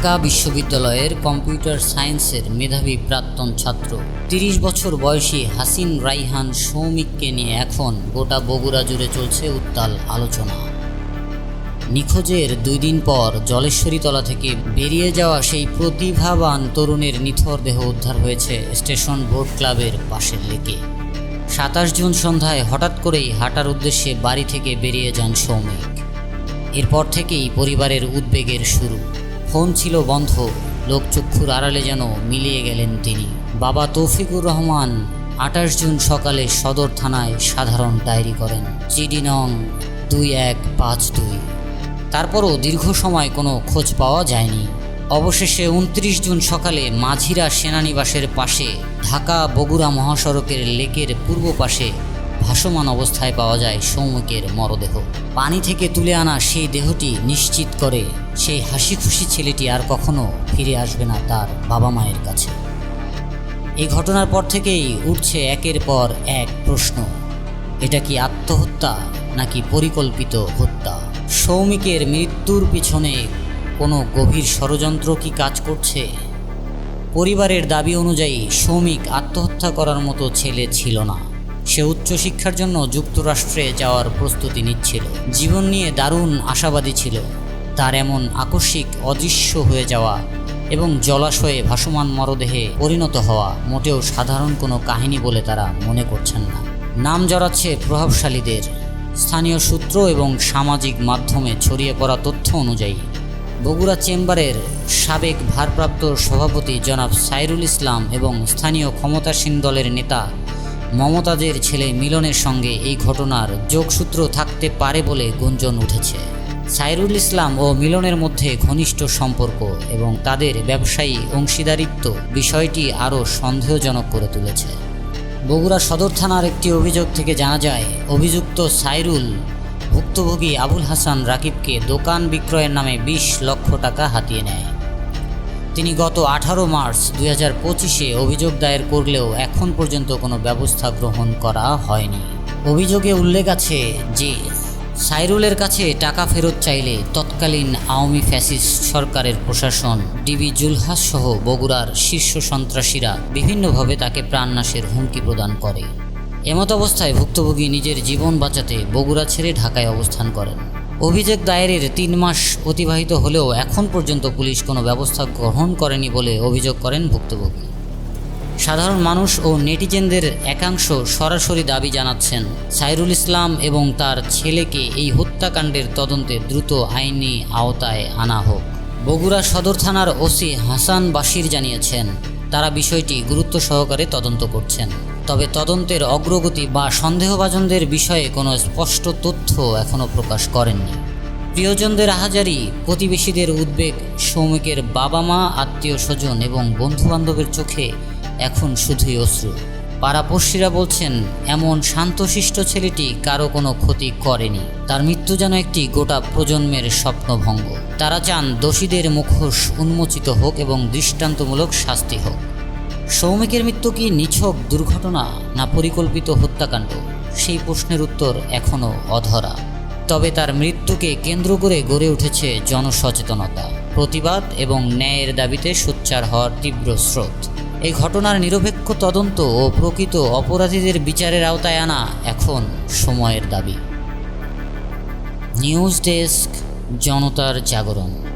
ঢাকা বিশ্ববিদ্যালয়ের কম্পিউটার সায়েন্সের মেধাবী প্রাক্তন ছাত্র। তিরিশ বছর বয়সী হাসিন রাইহান সৌমিককে নিয়ে এখন গোটা বগুড়া জুড়ে চলছে উত্তাল আলোচনা। নিখোঁজের দুই দিন পর জলেশ্বরীতলা থেকে বেরিয়ে যাওয়া সেই প্রতিভাবান তরুণের নিথর দেহ উদ্ধার হয়েছে স্টেশন বোট ক্লাবের পাশের লেকে। সাতাশ জুন সন্ধ্যায় হঠাৎ করেই হাঁটার উদ্দেশ্যে বাড়ি থেকে বেরিয়ে যান সৌমিক। এরপর থেকেই পরিবারের উদ্বেগের শুরু। ফোন ছিল বন্ধ। লোকচক্ষুর আড়ালে যেন মিলিয়ে গেলেন তিনি। বাবা তৌফিকুর রহমান আঠাশ জুন সকালে সদর থানায় সাধারণ ডায়েরি করেন। জিডি নং দুই এক পাঁচ দুই। তারপরও দীর্ঘ সময় কোনো খোঁজ পাওয়া যায়নি। অবশেষে উনত্রিশ জুন সকালে মাঝিরা সেনানিবাসের পাশে ঢাকা বগুড়া মহাসড়কের লেকের পূর্ব পাশে ভাসমান অবস্থায় পাওয়া যায় সৌমিকের মরদেহ। পানি থেকে তুলে আনা সেই দেহটি নিশ্চিত করে সেই হাসি খুশি ছেলেটি আর কখনো ফিরে আসবে না তার বাবা মায়ের কাছে। এই ঘটনার পর থেকেই উঠছে একের পর এক প্রশ্ন, এটা কি আত্মহত্যা নাকি পরিকল্পিত হত্যা? সৌমিকের মৃত্যুর পিছনে কোনো গভীর ষড়যন্ত্র কি কাজ করছে? পরিবারের দাবি অনুযায়ী সৌমিক আত্মহত্যা করার মতো ছেলে ছিল না। সে উচ্চশিক্ষার জন্য যুক্তরাষ্ট্রে যাওয়ার প্রস্তুতি নিচ্ছিল। জীবন নিয়ে দারুণ আশাবাদী ছিল। তার এমন আকস্মিক, অদৃশ্য হয়ে যাওয়া এবং জলাশয়ে ভাসমান মরদেহে পরিণত হওয়া মোটেও সাধারণ কোনো কাহিনী বলে তারা মনে করছেন না। নাম জড়াচ্ছে প্রভাবশালীদের। স্থানীয় সূত্র এবং সামাজিক মাধ্যমে ছড়িয়ে পড়া তথ্য অনুযায়ী, বগুড়া চেম্বারের সাবেক ভারপ্রাপ্ত সভাপতি জনাব সাইরুল ইসলাম এবং স্থানীয় ক্ষমতাসীন দলের নেতা মমতাজের ছেলে মিলনের সঙ্গে এই ঘটনার যোগসূত্র থাকতে পারে বলে গুঞ্জন উঠেছে। সাইরুল ইসলাম ও মিলনের মধ্যে ঘনিষ্ঠ সম্পর্ক এবং তাদের ব্যবসায়ী অংশীদারিত্ব বিষয়টি আরও সন্দেহজনক করে তুলেছে। বগুড়া সদর থানার একটি অভিযোগ থেকে জানা যায়, অভিযুক্ত সাইরুল ভুক্তভোগী আবুল হাসান রাকিবকে দোকান বিক্রয়ের নামে বিশ লক্ষ টাকা হাতিয়ে নেয়। তিনি গত আঠারো মার্চ দুই হাজার পঁচিশে অভিযোগ দায়ের করলেও এখন পর্যন্ত কোনো ব্যবস্থা গ্রহণ করা হয়নি। অভিযোগে উল্লেখ আছে যে, সাইরুলের কাছে টাকা ফেরত চাইলে তৎকালীন আওয়ামী ফ্যাসিস্ট সরকারের প্রশাসন, ডিবি জুলহাস সহ বগুড়ার শীর্ষ সন্ত্রাসীরা বিভিন্নভাবে তাকে প্রাণনাশের হুমকি প্রদান করে। এমত অবস্থায় ভুক্তভোগী নিজের জীবন বাঁচাতে বগুড়া ছেড়ে ঢাকায় অবস্থান করেন। অভিযোগ দায়েরের তিন মাস অতিবাহিত হলেও এখন পর্যন্ত পুলিশ কোনো ব্যবস্থা গ্রহণ করেনি বলে অভিযোগ করেন ভুক্তভোগী। সাধারণ মানুষ ও নেটিজেনদের একাংশ সরাসরি দাবি জানাচ্ছেন, সাইরুল ইসলাম এবং তার ছেলেকে এই হত্যাকাণ্ডের তদন্তে দ্রুত আইনি আওতায় আনা হোক। বগুড়া সদর থানার ওসি হাসান বাশির জানিয়েছেন, তারা বিষয়টি গুরুত্ব সহকারে তদন্ত করছেন। তবে তদন্তের অগ্রগতি বা সন্দেহভাজনদের বিষয়ে কোনো স্পষ্ট তথ্য এখনও প্রকাশ করেননি। প্রিয়জনদের আহাজারি প্রতিবেশীদের উদ্বেগ, সৌমিকের বাবা মা আত্মীয় স্বজন এবং বন্ধুবান্ধবের চোখে এখন শুধুই অশ্রু। পাড়াপড়শিরা বলছেন, এমন শান্তশিষ্ট ছেলেটি কারও কোনো ক্ষতি করেনি। তার মৃত্যু যেন একটি গোটা প্রজন্মের স্বপ্নভঙ্গ। তারা চান দোষীদের মুখোশ উন্মোচিত হোক এবং দৃষ্টান্তমূলক শাস্তি হোক। সৌমিকের মৃত্যু কি নিছক দুর্ঘটনা না পরিকল্পিত হত্যাকাণ্ড? সেই প্রশ্নের উত্তর এখনও অধরা। তবে তার মৃত্যুকে কেন্দ্র করে গড়ে উঠেছে জনসচেতনতা, প্রতিবাদ এবং ন্যায়ের দাবিতে সোচ্চার হওয়ার তীব্র স্রোত। এই ঘটনার নিরপেক্ষ তদন্ত ও প্রকৃত অপরাধীদের বিচারের আওতায় আনা এখন সময়ের দাবি। নিউজ ডেস্ক, জনতার জাগরণ।